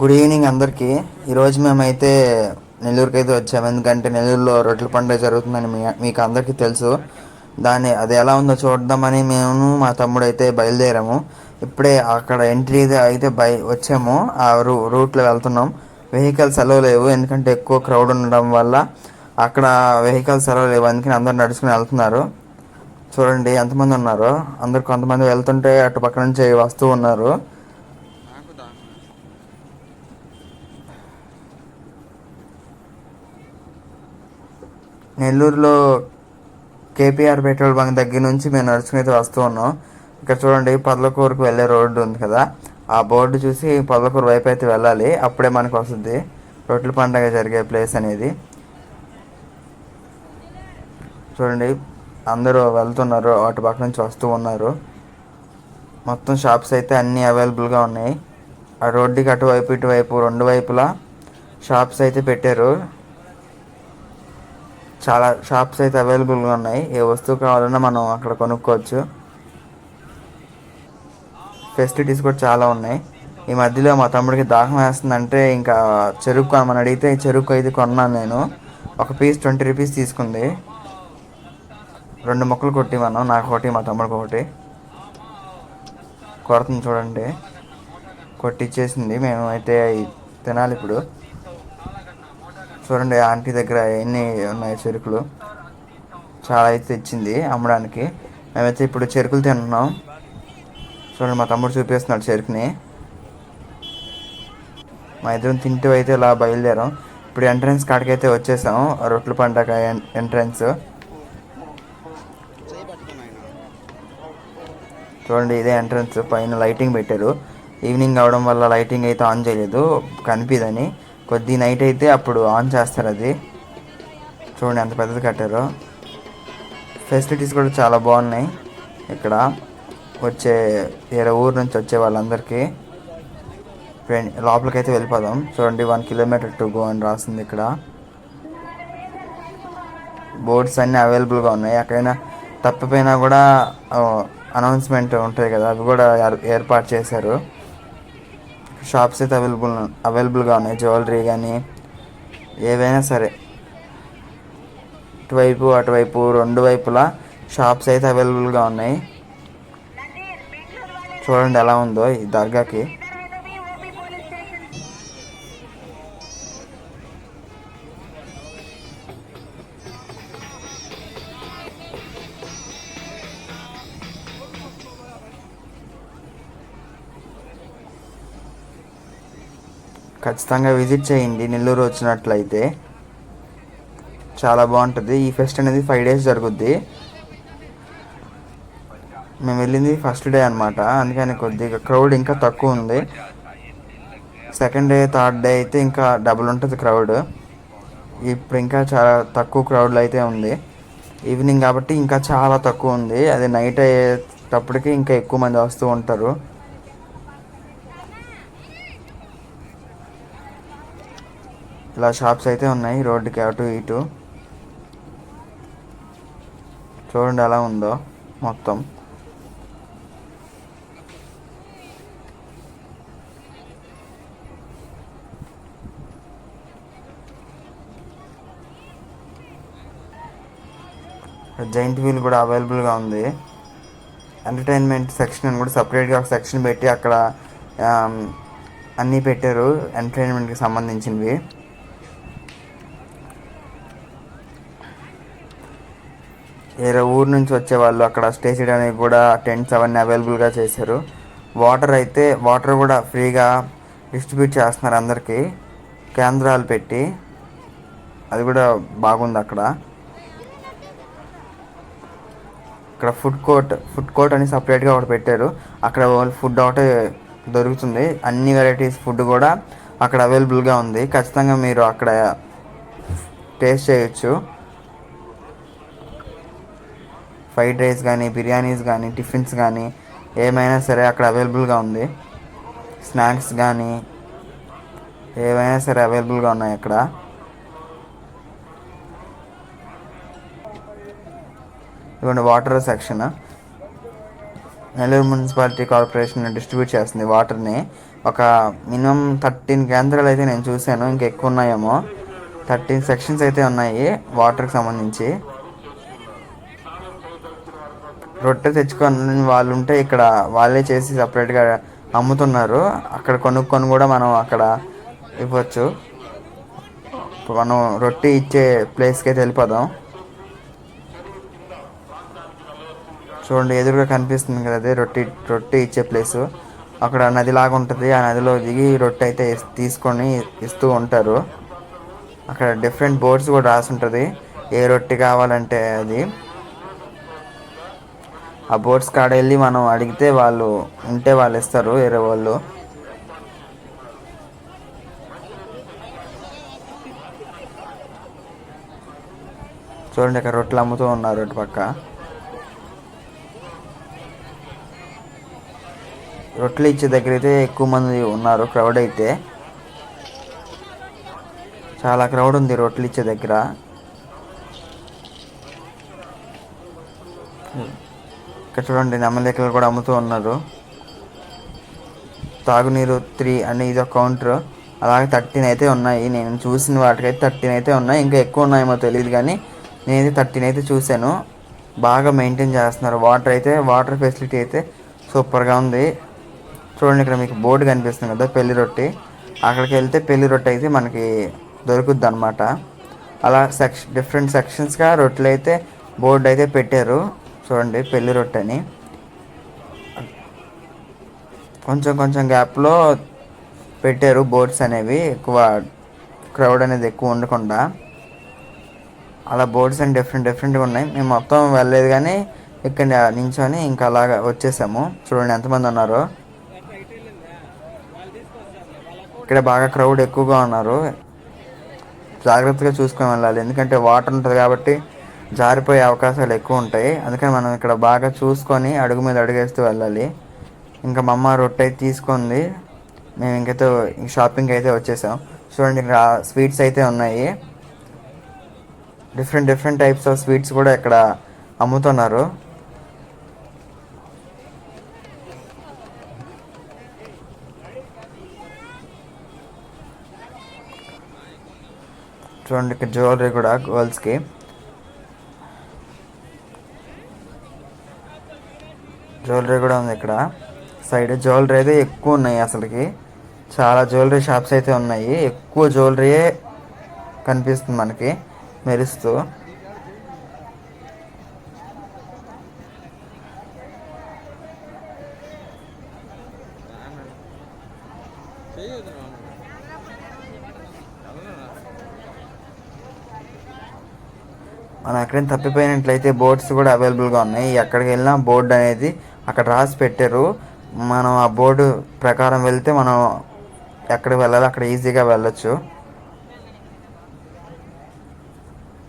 Good evening అందరికీ. ఈరోజు మేమైతే నెల్లూరుకి అయితే వచ్చాము ఎందుకంటే నెల్లూరులో రొట్టెల పండుగ జరుగుతుందని మీ మీకు అందరికీ తెలుసు. దాన్ని అది ఎలా ఉందో చూద్దామని మేము మా తమ్ముడు అయితే బయలుదేరాము. ఇప్పుడే అక్కడ ఎంట్రీ అయితే బయ వచ్చాము. ఆ రూ రూట్లో వెళ్తున్నాం. వెహికల్స్ సెలవు లేవు. ఎందుకంటే ఎక్కువ క్రౌడ్ ఉండడం వల్ల అక్కడ వెహికల్స్ సెలవు లేవు. అందుకని అందరు నడుచుకుని వెళ్తున్నారు. చూడండి ఎంతమంది ఉన్నారు? అందరు కొంతమంది వెళ్తుంటే అటు పక్క నుంచి వస్తూ ఉన్నారు. నెల్లూరులో కేపీఆర్ పెట్రోల్ బంక్ దగ్గర నుంచి మేము నడుచుకుని వస్తూ ఉన్నాం. ఇక్కడ చూడండి పర్లకూరుకు వెళ్ళే రోడ్డు ఉంది కదా. ఆ బోర్డు చూసి పర్లకూరు వైపు అయితే వెళ్ళాలి. అప్పుడే మనకు వస్తుంది. రొట్టెల పండగ జరిగే ప్లేస్ అనేది. చూడండి అందరూ వెళ్తున్నారు. అటు పక్క నుంచి వస్తూ ఉన్నారు. మొత్తం షాప్స్ అయితే అన్నీ అవైలబుల్గా ఉన్నాయి. ఆ రోడ్డుకి అటువైపు ఇటువైపు రెండు వైపులా షాప్స్ అయితే పెట్టారు. చాలా షాప్స్ అయితే అవైలబుల్గా ఉన్నాయి. ఏ వస్తువు కావాలన్నా మనం అక్కడ కొనుక్కోవచ్చు. ఫెసిలిటీస్ కూడా చాలా ఉన్నాయి. ఈ మధ్యలో మా తమ్ముడికి దాహం వేస్తుందంటే ఇంకా చెరుకు కొనమని అడిగితే చెరుకు అయితే కొన్నాను నేను. ఒక పీస్ ట్వంటీ రూపీస్ తీసుకుంది. రెండు మొక్కలు కొట్టి మనం నాకు ఒకటి మా తమ్ముడికి ఒకటి. కొడుతుంది చూడండి. కొట్టిచ్చేసింది. మేము అయితే తినాలి ఇప్పుడు. చూడండి ఆంటీ దగ్గర ఎన్ని ఉన్నాయి చెరుకులు? చాలా అయితే తెచ్చింది అమ్మడానికి. మేమైతే ఇప్పుడు చెరుకులు తింటున్నాం. చూడండి మా తమ్ముడు చూపిస్తున్నాడు చెరుకుని. మా ఇద్దరం తింటూ అయితే ఇలా బయలుదేరాం. ఇప్పుడు ఎంట్రన్స్ కాడికి అయితే వచ్చేసాం. రొట్టెల పండగ ఎంట్రన్స్. చూడండి ఇదే ఎంట్రన్స్. పైన లైటింగ్ పెట్టారు. ఈవినింగ్ అవడం వల్ల లైటింగ్ అయితే ఆన్ చేయలేదు. కనిపిదని కొద్ది నైట్ అయితే అప్పుడు ఆన్ చేస్తారు అది. చూడండి ఎంత పెద్దది కట్టారో. ఫెసిలిటీస్ కూడా చాలా బాగున్నాయి. ఇక్కడ వచ్చే వేరే ఊరు నుంచి వచ్చే వాళ్ళందరికీ లోపలికైతే వెళ్ళిపోదాం. చూడండి వన్ కిలోమీటర్ టు గో అని రాసింది ఇక్కడ. బోర్డ్స్ అన్నీ అవైలబుల్గా ఉన్నాయి. ఎక్కడైనా తప్పిపోయినా కూడా అనౌన్స్మెంట్ ఉంటాయి కదా అవి కూడా ఏర్పాటు చేశారు. షాప్స్ అయితే అవైలబుల్ అవైలబుల్గా ఉన్నాయి. జ్యువెలరీ కానీ ఏవైనా సరే. ఇటువైపు అటువైపు రెండు వైపులా షాప్స్ అయితే అవైలబుల్గా ఉన్నాయి. చూడండి ఎలా ఉందో ఈ దర్గాకి. ఖచ్చితంగా విజిట్ చేయండి నెల్లూరు వచ్చినట్లయితే. చాలా బాగుంటుంది. ఈ ఫెస్ట్ అనేది ఫైవ్ డేస్ జరుగుద్ది. మేము వెళ్ళింది ఫస్ట్ డే అనమాట అందుకని కొద్దిగా క్రౌడ్ ఇంకా తక్కువ ఉంది. సెకండ్ డే థర్డ్ డే అయితే ఇంకా డబుల్ ఉంటుంది క్రౌడ్. ఇప్పుడు ఇంకా చాలా తక్కువ క్రౌడ్లో అయితే ఉంది. ఈవినింగ్ కాబట్టి ఇంకా చాలా తక్కువ ఉంది. అది నైట్ అయ్యేటప్పటికి ఇంకా ఎక్కువ మంది వస్తూ ఉంటారు. ఇలా షాప్స్ అయితే ఉన్నాయి రోడ్డుకి అటు ఇటు. చూడండి ఎలా ఉందో మొత్తం. జైంట్ వీల్ కూడా అవైలబుల్గా ఉంది. ఎంటర్టైన్మెంట్ సెక్షన్ అని కూడా సపరేట్గా ఒక సెక్షన్ పెట్టి అక్కడ అన్నీ పెట్టారు. ఎంటర్టైన్మెంట్కి సంబంధించినవి. వేరే ఊరు నుంచి వచ్చే వాళ్ళు అక్కడ స్టే చేయడానికి కూడా టెంట్స్ అవన్నీ అవైలబుల్గా చేశారు. వాటర్ అయితే వాటర్ కూడా ఫ్రీగా డిస్ట్రిబ్యూట్ చేస్తున్నారు అందరికీ. కేంద్రాలు పెట్టి. అది కూడా బాగుంది అక్కడ. ఇక్కడ ఫుడ్ కోర్ట్ ఫుడ్ కోర్ట్ అని సపరేట్గా ఒకటి పెట్టారు. అక్కడ ఫుడ్ ఒకటే దొరుకుతుంది. అన్ని వెరైటీస్ ఫుడ్ కూడా అక్కడ అవైలబుల్గా ఉంది. ఖచ్చితంగా మీరు అక్కడ టేస్ట్ చేయొచ్చు. ఫ్రైడ్ రైస్ కానీ బిర్యానీస్ కానీ టిఫిన్స్ కానీ ఏమైనా సరే అక్కడ అవైలబుల్గా ఉంది. స్నాక్స్ కానీ ఏవైనా సరే అవైలబుల్గా ఉన్నాయి అక్కడ. ఇవ్వండి water section. Nellore municipality corporation distribute చేస్తుంది వాటర్ని. ఒక మినిమం థర్టీన్ కేంద్రాలు అయితే నేను చూశాను ఇంకా ఎక్కువ ఉన్నాయేమో. థర్టీన్ సెక్షన్స్ అయితే ఉన్నాయి వాటర్కి సంబంధించి. రొట్టె తెచ్చుకొని వాళ్ళు ఉంటే ఇక్కడ వాళ్ళే చేసి సపరేట్గా అమ్ముతున్నారు. అక్కడ కొనుక్కొని కూడా మనం అక్కడ ఇవ్వచ్చు. మనం రొట్టె ఇచ్చే ప్లేస్కి అయితే వెళ్ళిపోదాం. చూడండి ఎదురుగా కనిపిస్తుంది కదా అదే రొట్టె రొట్టె ఇచ్చే ప్లేసు. అక్కడ నదిలాగా ఉంటుంది. ఆ నదిలో దిగి రొట్టె అయితే తీసుకొని ఇస్తూ ఉంటారు. అక్కడ డిఫరెంట్ బోర్డ్స్ కూడా రాసి ఉంటుంది ఏ రొట్టె కావాలంటే అది. ఆ బోర్డ్స్ కాడ వెళ్ళి మనం అడిగితే వాళ్ళు ఉంటే వాళ్ళు ఇస్తారు వేరే వాళ్ళు. చూడండి అక్కడ రొట్టెలు అమ్ముతూ ఉన్నారు ఇటు పక్క. రొట్టెలు ఇచ్చే దగ్గర అయితే ఎక్కువ మంది ఉన్నారు క్రౌడ్ అయితే. చాలా క్రౌడ్ ఉంది రొట్టెలు ఇచ్చే దగ్గర. చూడండి నెమలికలు కూడా అమ్ముతూ ఉన్నారు. తాగునీరు త్రీ అని ఇది ఒక కౌంటర్. అలాగే థర్టీన్ అయితే ఉన్నాయి. నేను చూసిన వాటికైతే థర్టీన్ అయితే ఉన్నాయి. ఇంకా ఎక్కువ ఉన్నాయేమో తెలియదు కానీ నేనైతే థర్టీన్ అయితే చూశాను. బాగా మెయింటైన్ చేస్తున్నారు. వాటర్ అయితే వాటర్ ఫెసిలిటీ అయితే సూపర్గా ఉంది. చూడండి ఇక్కడ మీకు బోర్డు కనిపిస్తుంది కదా పెళ్ళి రొట్టి. అక్కడికి వెళ్తే పెళ్ళి రొట్టె అయితే మనకి దొరుకుద్ది అనమాట అలా సెక్ష డిఫరెంట్ సెక్షన్స్గా రొట్టెలు అయితే బోర్డు అయితే పెట్టారు. చూడండి పెళ్ళి రొట్టె అని కొంచెం కొంచెం గ్యాప్లో పెట్టారు బోర్డ్స్ అనేవి ఎక్కువ క్రౌడ్ అనేది ఎక్కువ ఉండకుండా. అలా బోర్డ్స్ అని డిఫరెంట్ డిఫరెంట్గా ఉన్నాయి. మేము మొత్తం వెళ్ళలేదు కానీ ఇక్కడ నించొని ఇంకా అలాగా వచ్చేసాము. చూడండి ఎంతమంది ఉన్నారో. ఇక్కడ బాగా క్రౌడ్ ఎక్కువగా ఉన్నారు. జాగ్రత్తగా చూసుకొని వెళ్ళాలి. ఎందుకంటే వాటర్ ఉంటుంది కాబట్టి జారిపోయే అవకాశాలు ఎక్కువ ఉంటాయి. అందుకని మనం ఇక్కడ బాగా చూసుకొని అడుగు మీద అడుగేస్తూ వెళ్ళాలి. ఇంకా మా అమ్మ రొట్టె అయితే తీసుకుంది. మేము ఇంకైతే షాపింగ్ అయితే వచ్చేసాం. చూడండి ఇక్కడ స్వీట్స్ అయితే ఉన్నాయి. Different different types of sweets కూడా ఇక్కడ అమ్ముతున్నారు. చూడండి ఇక్కడ జ్యువెలరీ కూడా గర్ల్స్కి. జ్యువెలరీ కూడా ఉంది ఇక్కడ. సైడ్ జ్యువెలరీ అయితే ఎక్కువ ఉన్నాయి అసలుకి. చాలా జ్యువెలరీ షాప్స్ అయితే ఉన్నాయి. ఎక్కువ జ్యువెలరీయే కనిపిస్తుంది మనకి మెరుస్తూ. మనం ఎక్కడైనా తప్పిపోయినట్లయితే బోర్డ్స్ కూడా అవైలబుల్గా ఉన్నాయి. ఎక్కడికి వెళ్ళినా బోర్డు అనేది అక్కడ రాసి పెట్టారు. మనం ఆ బోర్డు ప్రకారం వెళ్తే మనం ఎక్కడ వెళ్ళాలి అక్కడ ఈజీగా వెళ్ళొచ్చు.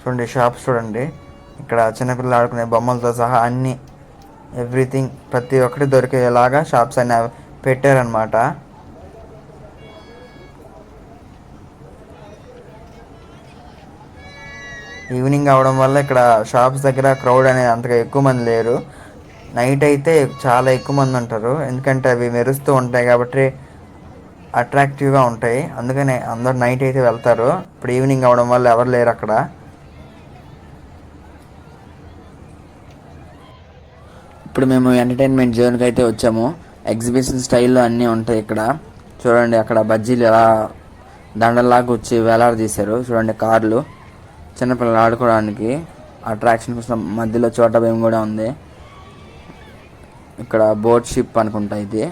చూడండి షాప్స్ చూడండి. ఇక్కడ చిన్నపిల్లలు ఆడుకునే బొమ్మలతో సహా అన్ని ఎవ్రీథింగ్ ప్రతి ఒక్కటి దొరికేలాగా షాప్స్ అన్ని పెట్టారనమాట ఈవినింగ్ అవడం వల్ల ఇక్కడ షాప్స్ దగ్గర క్రౌడ్ అనేది అంతగా ఎక్కువ మంది లేరు. నైట్ అయితే చాలా ఎక్కువ మంది ఉంటారు. ఎందుకంటే అవి మెరుస్తూ ఉంటాయి కాబట్టి అట్రాక్టివ్గా ఉంటాయి. అందుకనే అందరు నైట్ అయితే వెళ్తారు. ఇప్పుడు ఈవినింగ్ అవడం వల్ల ఎవరు లేరు అక్కడ. ఇప్పుడు మేము ఎంటర్టైన్మెంట్ జోన్కి అయితే వచ్చాము. ఎగ్జిబిషన్ స్టైల్లో అన్నీ ఉంటాయి ఇక్కడ. చూడండి అక్కడ బజ్జీలు ఎలా దండల్లాగా వచ్చి వేలాడదీశారు చూడండి కార్లు. చిన్నపిల్లలు ఆడుకోవడానికి. అట్రాక్షన్ కోసం మధ్యలో చోట భయం కూడా ఉంది. ఇక్కడ బోట్ షిప్ అనుకుంటా ఇది.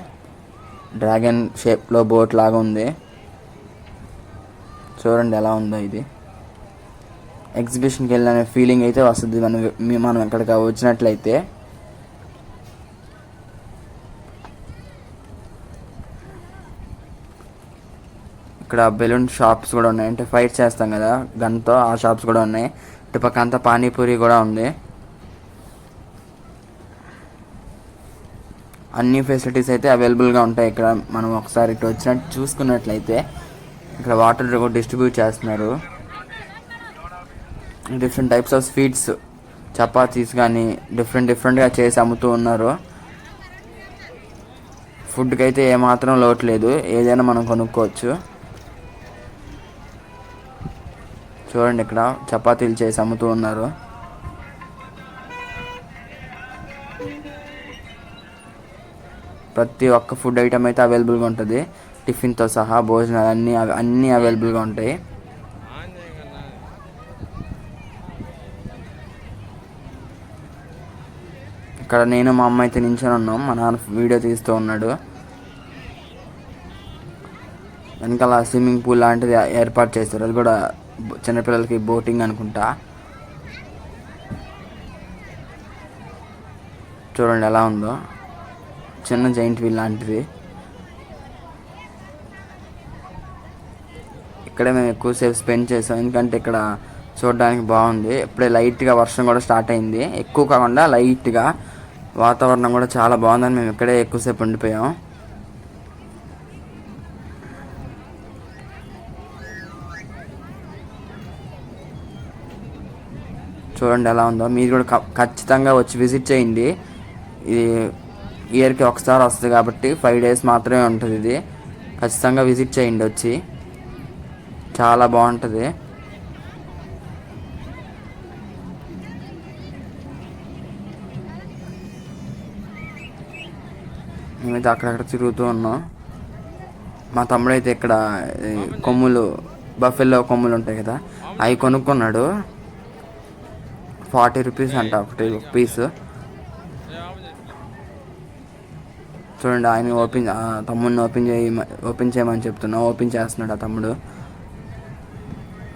డ్రాగన్ షేప్లో బోట్ లాగా ఉంది. చూడండి ఎలా ఉందో ఇది. ఎగ్జిబిషన్కి వెళ్ళిన ఫీలింగ్ అయితే వస్తుంది మనం మనం ఎక్కడికి వచ్చినట్లయితే. ఇక్కడ బెలూన్ షాప్స్ కూడా ఉన్నాయి. అంటే ఫైట్ చేస్తాం కదా గన్తో ఆ షాప్స్ కూడా ఉన్నాయి. ఇటు పక్క అంతా పానీపూరి కూడా ఉంది. అన్ని ఫెసిలిటీస్ అయితే అవైలబుల్గా ఉంటాయి. ఇక్కడ మనం ఒకసారి ఇటు వచ్చినట్టు చూసుకున్నట్లయితే ఇక్కడ వాటర్ డిస్ట్రిబ్యూట్ చేస్తున్నారు. Different types of sweets chapatis కానీ డిఫరెంట్ డిఫరెంట్గా చేసి అమ్ముతూ ఉన్నారు. ఫుడ్కి అయితే ఏమాత్రం లోటు లేదు. ఏదైనా మనం కొనుక్కోవచ్చు. చూడండి ఇక్కడ చపాతీలు చేసి అమ్ముతూ ఉన్నారు. ప్రతి ఒక్క ఫుడ్ ఐటమ్ అయితే అవైలబుల్గా ఉంటుంది. టిఫిన్తో సహా భోజనాలు అన్నీ అన్నీ అవైలబుల్గా ఉంటాయి. ఇక్కడ నేను మా అమ్మ అయితే నించొని ఉన్నాం. మా నాన్న వీడియో తీస్తూ ఉన్నాడు. వెనకాల స్విమ్మింగ్ పూల్ లాంటిది ఏర్పాటు చేస్తారు అది కూడా చిన్నపిల్లలకి బోటింగ్ అనుకుంటా. చూడండి ఎలా ఉందో. చిన్న జైంట్ వీల్ లాంటిది. ఇక్కడే మేము ఎక్కువసేపు స్పెండ్ చేసాం. ఎందుకంటే ఇక్కడ చూడడానికి బాగుంది. ఇప్పుడే లైట్గా వర్షం కూడా స్టార్ట్ అయింది. ఎక్కువ కాకుండా లైట్గా వాతావరణం కూడా చాలా బాగుందని మేము ఇక్కడే ఎక్కువసేపు ఉండిపోయాం. చూడండి ఎలా ఉందో. మీరు కూడా క- ఖచ్చితంగా వచ్చి విజిట్ చేయండి. ఇది ఇయర్కి ఒకసారి వస్తుంది కాబట్టి ఫైవ్ డేస్ మాత్రమే ఉంటుంది ఇది. ఖచ్చితంగా విజిట్ చేయండి వచ్చి. చాలా బాగుంటుంది. మేమైతే అక్కడక్కడ తిరుగుతూ ఉన్నాం. మా తమ్ముడైతే ఇక్కడ కొమ్ములు బఫెల్లో కొమ్ములు ఉంటాయి కదా అవి కొనుక్కున్నాడు. ఫార్టీ రూపీస్ అంట ఒకటి పీస్ చూడండి ఆయన ఓపెన్ తమ్ముడిని ఓపెన్ చేయి ఓపెన్ చేయమని చెప్తున్నా. ఓపెన్ చేస్తున్నాడు ఆ తమ్ముడు.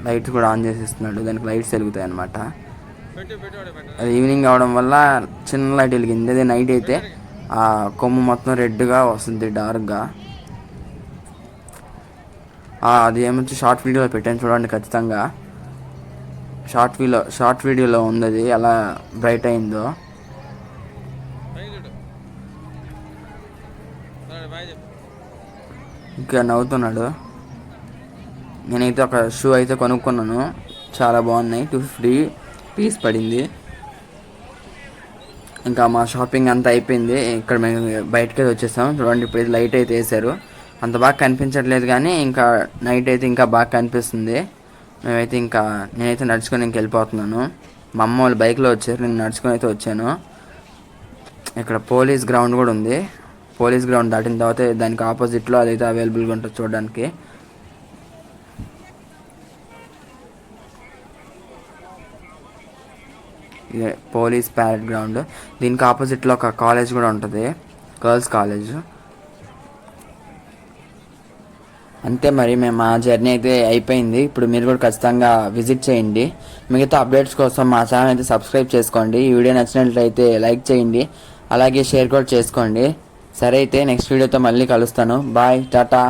లైట్స్ కూడా ఆన్ చేసేస్తున్నాడు. దానికి లైట్స్ వెలుగుతాయి అనమాట అది ఈవినింగ్ అవడం వల్ల చిన్న లైట్ వెలిగింది. అదే నైట్ అయితే ఆ కొమ్ము మొత్తం రెడ్గా వస్తుంది డార్క్గా. అది ఏమొచ్చి షార్ట్ వీడియోలో పెట్టాను చూడండి ఖచ్చితంగా. షార్ట్ వీడియో షార్ట్ వీడియోలో ఉంది అది. ఎలా బ్రైట్ అయిందో. ఇంకా నవ్వుతున్నాడు. నేనైతే ఒక షూ అయితే కొనుక్కున్నాను. చాలా బాగున్నాయి. టూ ఫిఫ్టీ పీస్ పడింది. ఇంకా మా షాపింగ్ అంతా అయిపోయింది. ఇక్కడ మేము బయటకి వచ్చేసాం. చూడండి ఇప్పుడు లైట్ అయితే వేసారు అంత బాగా కనిపించట్లేదు కానీ ఇంకా నైట్ అయితే ఇంకా బాగా కనిపిస్తుంది. మేమైతే ఇంకా నేనైతే నడుచుకొని ఇంక వెళ్ళిపోతున్నాను. మా అమ్మ వాళ్ళు బైక్లో వచ్చారు. నేను నడుచుకొని అయితే వచ్చాను. ఇక్కడ పోలీస్ గ్రౌండ్ కూడా ఉంది. పోలీస్ గ్రౌండ్ దాటిన తర్వాత దానికి ఆపోజిట్లో అదైతే అవైలబుల్గా ఉంటుంది చూడడానికి. Police parade ground. దీనికి ఆపోజిట్లో ఒక కాలేజ్ కూడా ఉంటుంది. Girls college. అంతే మరి మేము మా జర్నీ అయితే అయిపోయింది. ఇప్పుడు మీరు కూడా ఖచ్చితంగా విజిట్ చేయండి. మిగతా అప్డేట్స్ కోసం మా ఛానల్ అయితే సబ్స్క్రైబ్ చేసుకోండి. ఈ వీడియో నచ్చినట్లయితే లైక్ చేయండి. అలాగే షేర్ కూడా చేసుకోండి. సరే అయితే నెక్స్ట్ వీడియోతో మళ్ళీ కలుస్తాను. బాయ్ టాటా